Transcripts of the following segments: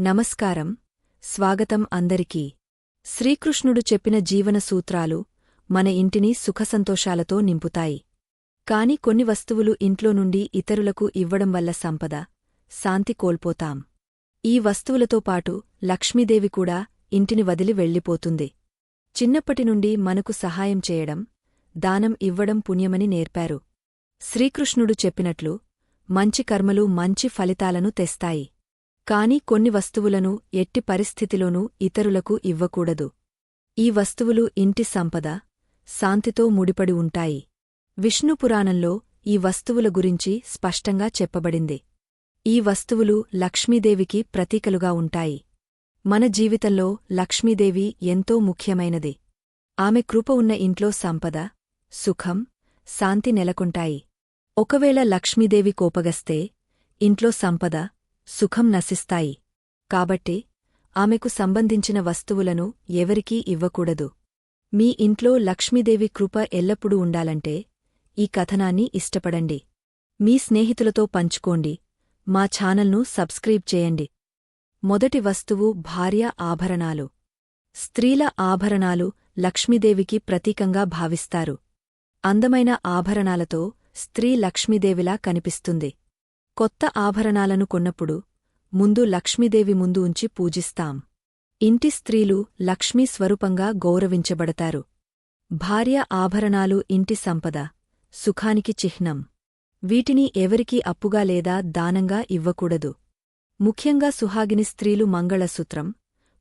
నమస్కారం. స్వాగతం అందరికీ. శ్రీకృష్ణుడు చెప్పిన జీవన సూత్రాలు మన ఇంటిని సుఖసంతోషాలతో నింపుతాయి. కాని కొన్ని వస్తువులు ఇంట్లో నుండి ఇతరులకు ఇవ్వడం వల్ల సంపద శాంతి కోల్పోతాం. ఈ వస్తువులతో పాటు లక్ష్మీదేవి కూడా ఇంటిని వదిలి వెళ్ళిపోతుంది. చిన్నప్పటి నుండి మనకు సహాయం చేయడం దానం ఇవ్వడం పుణ్యమని నేర్పారు. శ్రీకృష్ణుడు చెప్పినట్లు మంచి కర్మలు మంచి ఫలితాలను తెస్తాయి. కాని కొన్ని వస్తువులను ఎట్టి పరిస్థితిలోనూ ఇతరులకు ఇవ్వకూడదు. ఈ వస్తువులు ఇంటి సంపద శాంతితో ముడిపడి ఉంటాయి. విష్ణుపురాణంలో ఈ వస్తువుల గురించి స్పష్టంగా చెప్పబడింది. ఈ వస్తువులు లక్ష్మీదేవికి ప్రతీకలుగా ఉంటాయి. మన జీవితంలో లక్ష్మీదేవి ఎంతో ముఖ్యమైనది. ఆమె కృప ఉన్న ఇంట్లో సంపద సుఖం శాంతి నెలకొంటాయి. ఒకవేళ లక్ష్మీదేవి కోపగస్తే ఇంట్లో సంపద సుఖం నశిస్తాయి. కాబట్టి ఆమెకు సంబంధించిన వస్తువులను ఎవరికీ ఇవ్వకూడదు. మీ ఇంట్లో లక్ష్మీదేవి కృప ఎల్లప్పుడూ ఉండాలంటే ఈ కథనాన్ని ఇష్టపడండి. మీ స్నేహితులతో పంచుకోండి. మా ఛానల్ను సబ్స్క్రైబ్ చేయండి. మొదటి వస్తువు భార్య ఆభరణాలు. స్త్రీల ఆభరణాలు లక్ష్మీదేవికి ప్రతీకంగా భావిస్తారు. అందమైన ఆభరణాలతో స్త్రీ లక్ష్మీదేవిలా కనిపిస్తుంది. కొత్త ఆభరణాలను కొన్నప్పుడు ముందు లక్ష్మీదేవి ముందు ఉంచి పూజిస్తాం. ఇంటి స్త్రీలు లక్ష్మీ స్వరూపంగా గౌరవించబడతారు. భార్య ఆభరణాలు ఇంటి సంపద సుఖానికి చిహ్నం. వీటిని ఎవరికీ అప్పుగా లేదా దానంగా ఇవ్వకూడదు. ముఖ్యంగా సుహాగిని స్త్రీలు మంగళసూత్రం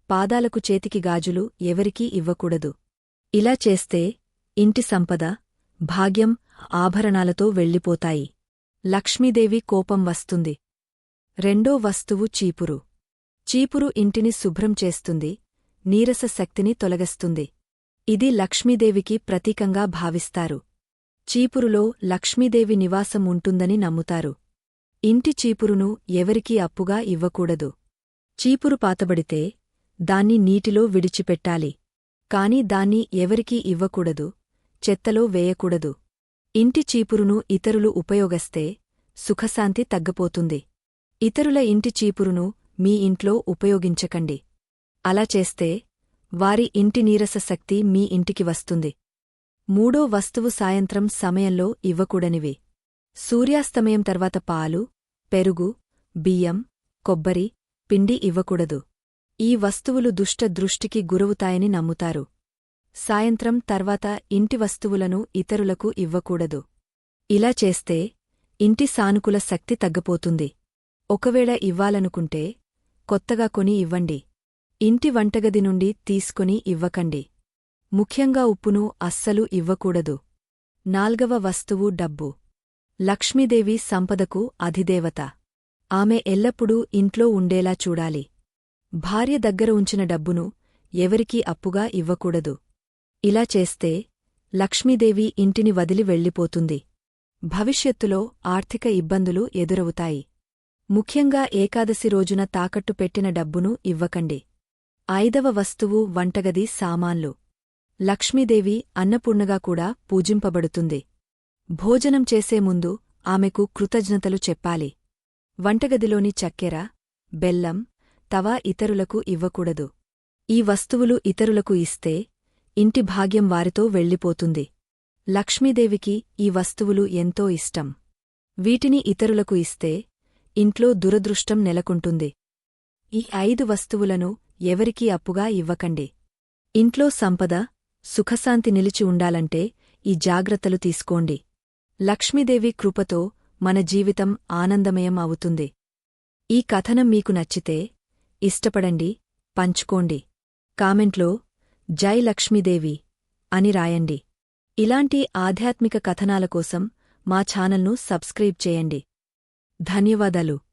పాదాలకు చేతికి గాజులు ఎవరికీ ఇవ్వకూడదు. ఇలా చేస్తే ఇంటి సంపద భాగ్యం ఆభరణాలతో వెళ్ళిపోతాయి. లక్ష్మీదేవి కోపం వస్తుంది. రెండో వస్తువు చీపురు. చీపురు ఇంటిని శుభ్రం చేస్తుంది నీరస శక్తిని తొలగస్తుంది. ఇది లక్ష్మీదేవికి ప్రతీకంగా భావిస్తారు. చీపురులో లక్ష్మీదేవి నివాసం ఉంటుందని నమ్ముతారు. ఇంటి చీపురును ఎవరికీ అప్పుగా ఇవ్వకూడదు. చీపురు పాతబడితే దాన్ని నీటిలో విడిచిపెట్టాలి. కాని దాన్ని ఎవరికీ ఇవ్వకూడదు చెత్తలో వేయకూడదు. ఇంటి చీపురును ఇతరులు ఉపయోగస్తే సుఖశాంతి తగ్గపోతుంది. ఇతరుల ఇంటి చీపురును మీ ఇంట్లో ఉపయోగించకండి. అలా చేస్తే వారి ఇంటి నీరస శక్తి మీ ఇంటికి వస్తుంది. మూడో వస్తువు సాయంత్రం సమయంలో ఇవ్వకూడనివి. సూర్యాస్తమయం తర్వాత పాలు పెరుగు బియ్యం కొబ్బరి పిండి ఇవ్వకూడదు. ఈ వస్తువులు దుష్ట దృష్టికి గురవుతాయని నమ్ముతారు. సాయంత్రం తర్వాత ఇంటి వస్తువులను ఇతరులకు ఇవ్వకూడదు. ఇలా చేస్తే ఇంటి సానుకూల శక్తి తగ్గపోతుంది. ఒకవేళ ఇవ్వాలనుకుంటే కొత్తగా కొని ఇవ్వండి. ఇంటి వంటగది నుండి తీసుకొని ఇవ్వకండి. ముఖ్యంగా ఉప్పును అస్సలు ఇవ్వకూడదు. నాల్గవ వస్తువు డబ్బు. లక్ష్మీదేవి సంపదకు అధిదేవత. ఆమె ఎల్లప్పుడూ ఇంట్లో ఉండేలా చూడాలి. భార్య దగ్గర ఉంచిన డబ్బును ఎవరికీ అప్పుగా ఇవ్వకూడదు. ఇలా చేస్తే లక్ష్మీదేవి ఇంటిని వదిలి వెళ్ళిపోతుంది. భవిష్యత్తులో ఆర్థిక ఇబ్బందులు ఎదురవుతాయి. ముఖ్యంగా ఏకాదశి రోజున తాకట్టు పెట్టిన డబ్బును ఇవ్వకండి. ఐదవ వస్తువు వంటగది సామాన్లు. లక్ష్మీదేవి అన్నపూర్ణగా కూడా పూజింపబడుతుంది. భోజనం చేసే ముందు ఆమెకు కృతజ్ఞతలు చెప్పాలి. వంటగదిలోని చక్కెర బెల్లం తవా ఇతరులకు ఇవ్వకూడదు. ఈ వస్తువులు ఇతరులకు ఇస్తే ఇంటి భాగ్యం వారితో వెళ్ళిపోతుంది. లక్ష్మీదేవికి ఈ వస్తువులు ఎంతో ఇష్టం. వీటిని ఇతరులకు ఇస్తే ఇంట్లో దురదృష్టం నెలకొంటుంది. ఈ ఐదు వస్తువులను ఎవరికీ అప్పుగా ఇవ్వకండి. ఇంట్లో సంపద సుఖశాంతి నిలిచి ఉండాలంటే ఈ జాగ్రత్తలు తీసుకోండి. లక్ష్మీదేవి కృపతో మన జీవితం ఆనందమయం అవుతుంది. ఈ కథనం మీకు నచ్చితే ఇష్టపడండి పంచుకోండి. కామెంట్లో జై లక్ష్మీదేవి అని రాయండి. ఇలాంటి ఆధ్యాత్మిక కథనాల కోసం మా ఛానల్ను సబ్స్క్రైబ్ చేయండి. ధన్యవాదాలు.